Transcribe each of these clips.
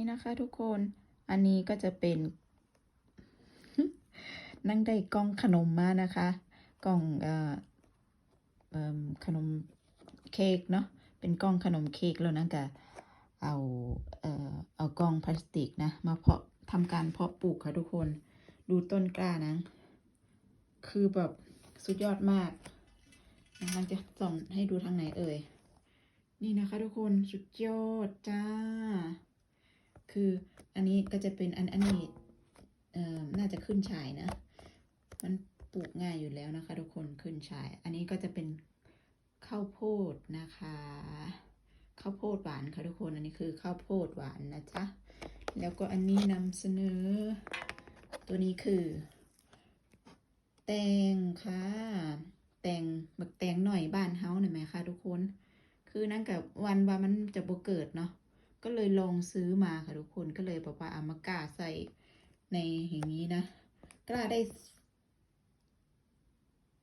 นี่นะคะทุกคน อันนี้ก็จะเป็น นั่งได้กล่องขนมมานะคะ กล่องเอ่อขนมเค้กเนาะ เป็นกล่องขนมเค้กแล้วนั่นก็เอาเอ่อเอากล่องพลาสติกนะมาเพาะทำการเพาะปลูกค่ะทุกคน ดูต้นกล้านะคือแบบสุดยอดมากมันจะส่องให้ดูทางไหนเอ่ย นี่นะคะทุกคนสุดยอดจ้า คืออันนี้ก็จะเป็นอันอันนี้น่าจะขึ้นฉายนะ มันปลูกง่ายอยู่แล้วนะคะ ทุกคนขึ้นฉาย อันนี้ก็จะเป็นข้าวโพดนะคะข้าวโพดหวานค่ะทุกคนอันนี้คือข้าวโพดหวานนะจ๊ะแล้วก็อันนี้นำเสนอ ตัวนี้คือ แตงค่ะ แตงบักแตงหน่อยบ้านเฮาหน่อยไหมคะทุกคน คือนั่นกับวันว่ามันจะบ่เกิดเนาะ ก็เลยลองซื้อมาค่ะทุกคนก็เลยแบบว่าเอามากล้าใส่ในอย่างนี้นะ กล้าได้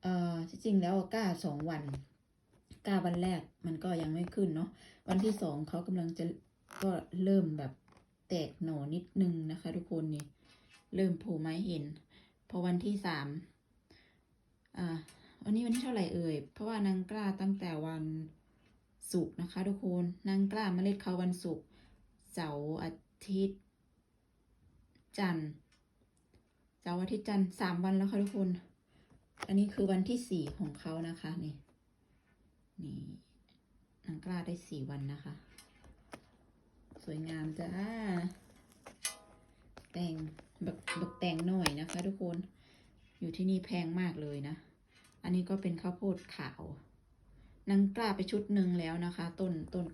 เอ่อที่จริงแล้วกล้าสองวัน กล้าวันแรกมันก็ยังไม่ขึ้นเนาะวันที่สองเขากำลังจะก็เริ่มแบบแตกหน่อนิดนึงนะคะ ทุกคนนี่เริ่มโผล่มาให้เห็น พอวันที่สามอ่าวันนี้วันที่เท่าไหร่เอ่ย เพราะว่านางกล้าตั้งแต่วันศุกร์นะคะ ทุกคน นางกล้าเมล็ดเขาวันศุกร์ เสาร์อาทิตย์ จันทร์เสาร์อาทิตย์จันทร์สามวันแล้วค่ะทุกคน อันนี้คือวันที่สี่ของเขานะคะนี่นี่นางกล้าได้สี่วันนะคะ สวยงามจ้าแต่งบักบักแต่งหน่อยนะคะ ทุกคน อยู่ที่นี่แพงมากเลยนะ อันนี้ก็เป็นข้าวโพดขาว นางกล้าไปชุดหนึ่งแล้วนะคะ ต้นต้น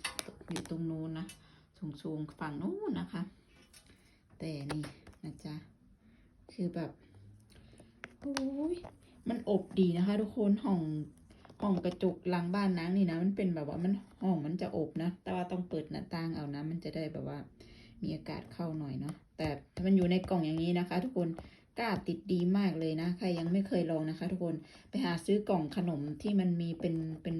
อยู่ตรงนู้นนะ สูงๆฝั่งนู้นนะคะ แต่นี่นะจ๊ะ คือแบบโอ้ยมันอบดีนะคะ ทุกคนห้องห้องกระจกหลังบ้านนางนี่นะ มันเป็นแบบว่ามันห้องมันจะอบนะ แต่ว่าต้องเปิดหน้าต่างเอานะ มันจะได้แบบว่ามีอากาศเข้าหน่อยเนาะ แต่ถ้ามันอยู่ในกล่องอย่างนี้นะคะ ทุกคนกล้าติดดีมากเลยนะ ใครยังไม่เคยลองนะคะ ทุกคน ไปหาซื้อกล่องขนมที่มันมีเป็นเป็น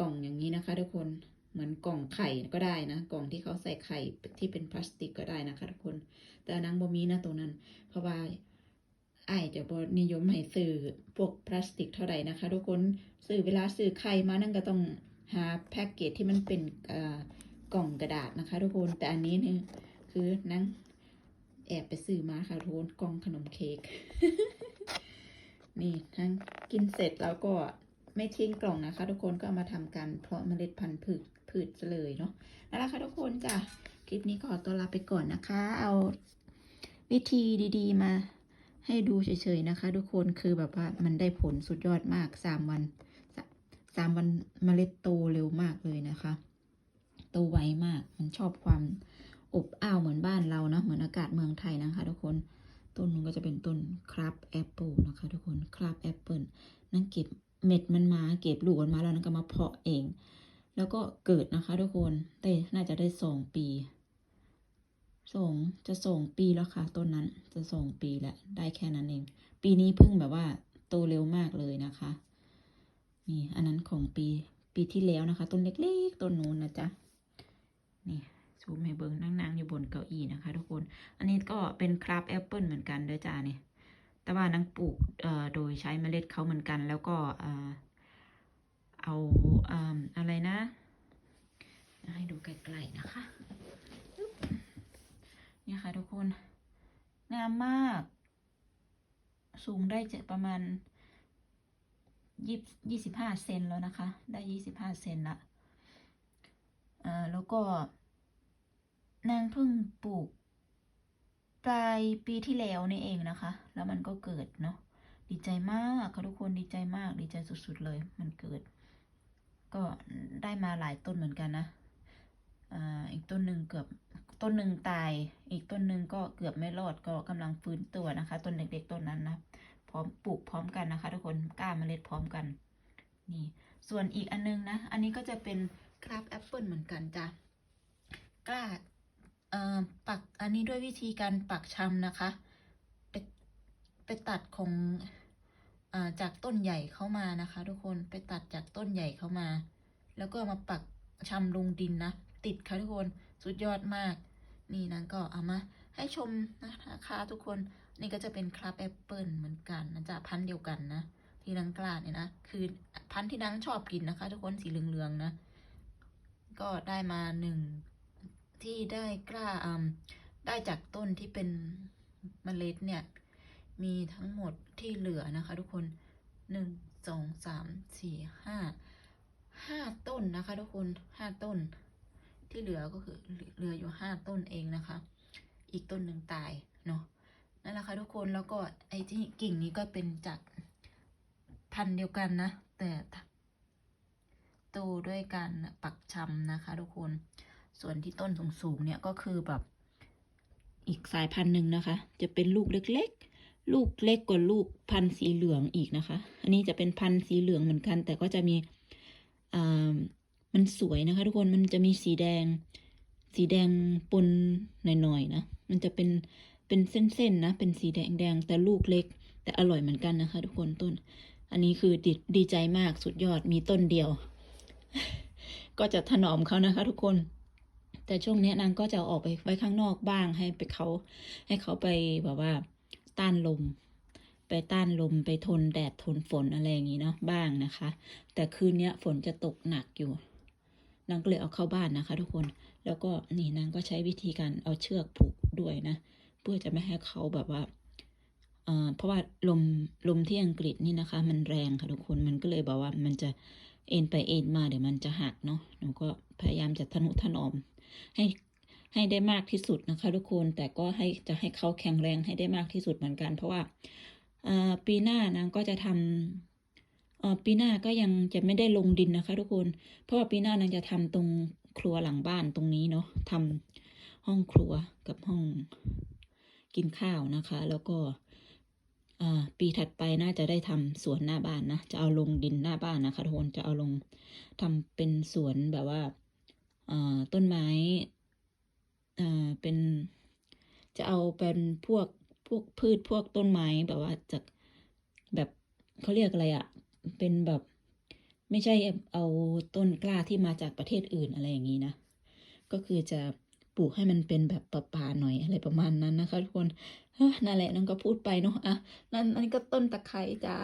กล่องอย่างนี้นะคะ ทุกคน เหมือนกล่องไข่ก็ได้นะ กล่องที่เขาใส่ไข่ที่เป็นพลาสติกก็ได้นะคะทุกคน แต่นังบ่มีนะตรงนั้น เพราะว่าไอ้ายจะบนิยมให้ซื้อพวกพลาสติกเท่าไหร่นะคะ ทุกคนซื้อเวลาซื้อไข่มานั่นก็ต้องหาแพ็กเกจที่มันเป็นกล่องกระดาษนะคะ ทุกคนแต่อันนี้เนี่ยคือนั่งแอบไปซื้อมาค่ะทุกคนกล่องขนมเค้กนี่ทั้งกินเสร็จแล้วก็ ไม่ทิ้งกล่องนะคะ ทุกคนก็เอามาทำกันเพราะเมล็ดพันธุ์พืชพืชเลยเนาะนั่นแหละค่ะทุกคนจ้ะคลิปนี้ขอตัวลาไปก่อนนะคะ เอาวิธีดี ๆ มาให้ดูเฉยๆนะคะ ทุกคนคือแบบว่ามันได้ผลสุดยอดมากสามวันสามวันเมล็ดโตเร็วมากเลยนะคะ โตไวมากมันชอบความอบอ้าวเหมือนบ้านเราเนาะเหมือนอากาศเมืองไทยนะคะ ทุกคนต้นนึงก็จะเป็นต้นคราฟแอปเปิลนะคะ ทุกคนคราฟแอปเปิลนั่นเก็บ เม็ดมันมาเก็บลูกมันมาแล้วนั่นก็มาเพาะเอง แล้วก็เกิดนะคะทุกคนแต่น่าจะได้สองปีสองจะสองปีแล้วค่ะต้นนั้นจะสองปีแล้วได้แค่นั้นเอง ปีนี้เพิ่งแบบว่าโตเร็วมากเลยนะคะ นี่อันนั้นของปีปีที่แล้วนะคะ ต้นเล็กๆต้นนู้นนะจ๊ะนี่ซูมให้เบิ้งนั่งๆอยู่บนเก้าอี้นะคะ ทุกคน อันนี้ก็เป็นคราฟแอปเปิลเหมือนกันเด้อจ้าเนี่ย แต่ว่านางปลูกโดยใช้เมล็ดเขาเหมือนกัน แล้วก็เอาอะไรนะ ให้ดูไกลๆนะคะเนี่ยค่ะทุกคน งามมาก สูงได้จะประมาณยี่ยี่สิบห้าเซนแล้วนะคะ ได้ยี่สิบห้าเซนละอ่อแล้วก็นางเพิ่งปลูก ปลายปีที่แล้วนี่เองนะคะ แล้วมันก็เกิดเนาะดีใจมากค่ะทุกคนดีใจมากดีใจสุดๆเลย มันเกิด ก็ได้มาหลายต้นเหมือนกันนะอ่าอีกต้นหนึ่งเกือบต้นหนึ่งตาย อีกต้นหนึ่งก็เกือบไม่รอดก็กำลังฟื้นตัวนะคะ ต้นเล็กๆต้นนั้นนะพร้อมปลูกพร้อมกันนะคะ ทุกคนกล้าเมล็ดพร้อมกัน นี่ ส่วนอีกอันนึงนะ อันนี้ก็จะเป็นคราฟแอปเปิลเหมือนกันจ้ะกล้า ปักอันนี้ด้วยวิธีการปักชำนะคะ ไปไปตัดของอาจากต้นใหญ่เข้ามานะคะ ทุกคนไปตัดจากต้นใหญ่เข้ามา แล้วก็มาปักชำลงดินนะ ติดค่ะทุกคนสุดยอดมาก นี่นางก็เอามาให้ชมนะคะทุกคนนี่ก็จะเป็นคราบแอปเปิลเหมือนกันนะจ๊ะพันธุ์เดียวกันนะที่นางกล้าเนี่ยนะคือพันธุ์ที่นางชอบกินนะคะ ทุกคนสีเหลืองๆนะ ก็ได้มาหนึ่ง ที่ได้กล้าได้จากต้นที่เป็นเมล็ดเนี่ย มีทั้งหมดที่เหลือนะคะ ทุกคนหนึ่งสองสามสี่ห้าห้าต้นนะคะ ทุกคนห้าต้น ที่เหลือก็คือเหลืออยู่ห้าต้นเองนะคะ อีกต้นหนึ่งตายเนาะนั่นแหละค่ะทุกคนแล้วก็ไอ้ที่กิ่งนี้ก็เป็นจากพันธุ์เดียวกันนะ แต่โตด้วยการปักชำนะคะ ทุกคน ส่วนที่ต้นสูงๆเนี่ยก็คือแบบ อีกสายพันธุ์หนึ่งนะคะ จะเป็นลูกเล็กๆ ลูกเล็กกว่าลูกพันธุ์สีเหลืองอีกนะคะ อันนี้จะเป็นพันธุ์สีเหลืองเหมือนกัน แต่ก็จะมีอ่ามันสวยนะคะ ทุกคนมันจะมีสีแดง สีแดงปนหน่อยๆนะ มันจะเป็นเป็นเส้นๆนะ เป็นสีแดงๆแต่ลูกเล็ก แต่อร่อยเหมือนกันนะคะ ทุกคนต้น อันนี้คือดดีใจมากสุดยอดมีต้นเดียว ก็จะถนอมเขานะคะ ทุกคน แต่ช่วงนี้นางก็จะออกไปไว้ข้างนอกบ้างให้ไปเขาให้เขาไปแบบว่าต้านลม ไปต้านลมไปทนแดดทนฝนอะไรอย่างนี้เนาะบ้างนะคะ แต่คืนนี้ฝนจะตกหนักอยู่นางก็เลยเอาเข้าบ้านนะคะ ทุกคนแล้วก็นี่นางก็ใช้วิธีการเอาเชือกผูกด้วยนะ เพื่อจะไม่ให้เขาแบบว่าเพราะว่าลมลมที่อังกฤษนี่นะคะ มันแรงค่ะทุกคนมันก็เลยแบบว่ามันจะเอ็นไปเอ็นมาเดี๋ยวมันจะหักเนาะหนูก็พยายามจะทนุถนอม ให้ให้ได้มากที่สุดนะคะ ทุกคนแต่ก็ให้จะให้เขาแข็งแรงให้ได้มากที่สุดเหมือนกัน เพราะว่าปีหน้านางก็จะทำปีหน้าก็ยังจะไม่ได้ลงดินนะคะ ทุกคน เพราะว่าปีหน้านางจะทำตรงครัวหลังบ้านตรงนี้เนาะทำห้องครัวกับห้องกินข้าวนะคะ แล้วก็ปีถัดไปน่าจะได้ทำสวนหน้าบ้านนะ จะเอาลงดินหน้าบ้านนะคะทุกคนจะเอาลงทำเป็นสวนแบบว่า ต้นไม้อ่าเป็นจะเอาเป็นพวกพวกพืชพวกต้นไม้แบบว่าจากแบบเขาเรียกอะไรอะเป็นแบบไม่ใช่เอาต้นกล้าที่มาจากประเทศอื่นอะไรอย่างนี้นะ ก็คือจะปลูกให้มันเป็นแบบป่าๆหน่อยอะไรประมาณนั้นนะคะทุกคนนั่นแหละนั่นก็พูดไปเนาะอะนั่นอันนี้ก็ต้นตะไคร้จ้า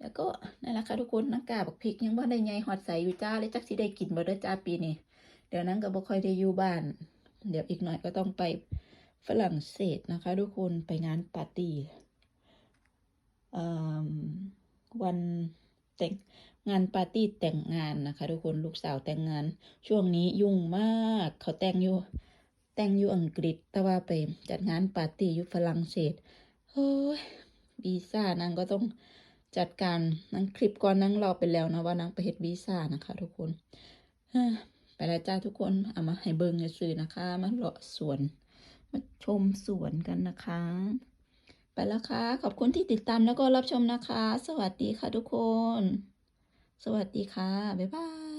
แล้วก็นั่นแหละค่ะทุกคนนักกาบักพริกยังว่าได้ไงหอดใสอยู่จ้าเลยจักสิได้กินบ่เด้จ้าปีนี้เดี๋ยวนั้นก็บ่ค่อยได้อยู่บ้าน เดี๋ยวอีกหน่อยก็ต้องไปฝรั่งเศสนะคะ ทุกคนไปงานปาร์ตี้อ่าวันแต่งงานปาร์ตี้แต่งงานนะคะ ทุกคนลูกสาวแต่งงาน ช่วงนี้ยุ่งมากเขาแต่งอยู่แต่งอยู่อังกฤษ แต่ว่าไปจัดงานปาร์ตี้อยู่ฝรั่งเศสเฮ้ยวีซ่านางก็ต้อง จัดการนางคลิปก่อนนางรอไปแล้วนะว่านางไปเฮ็ดวีซ่านะคะ ทุกคนไปแล้วจ้าทุกคนเอามาให้เบิ่งซื่อนะคะ มาเลาะสวน มาชมสวนกันนะคะ ไปแล้วค่ะ ขอบคุณที่ติดตามแล้วก็รับชมนะคะ สวัสดีค่ะทุกคน สวัสดีค่ะ บ๊ายบาย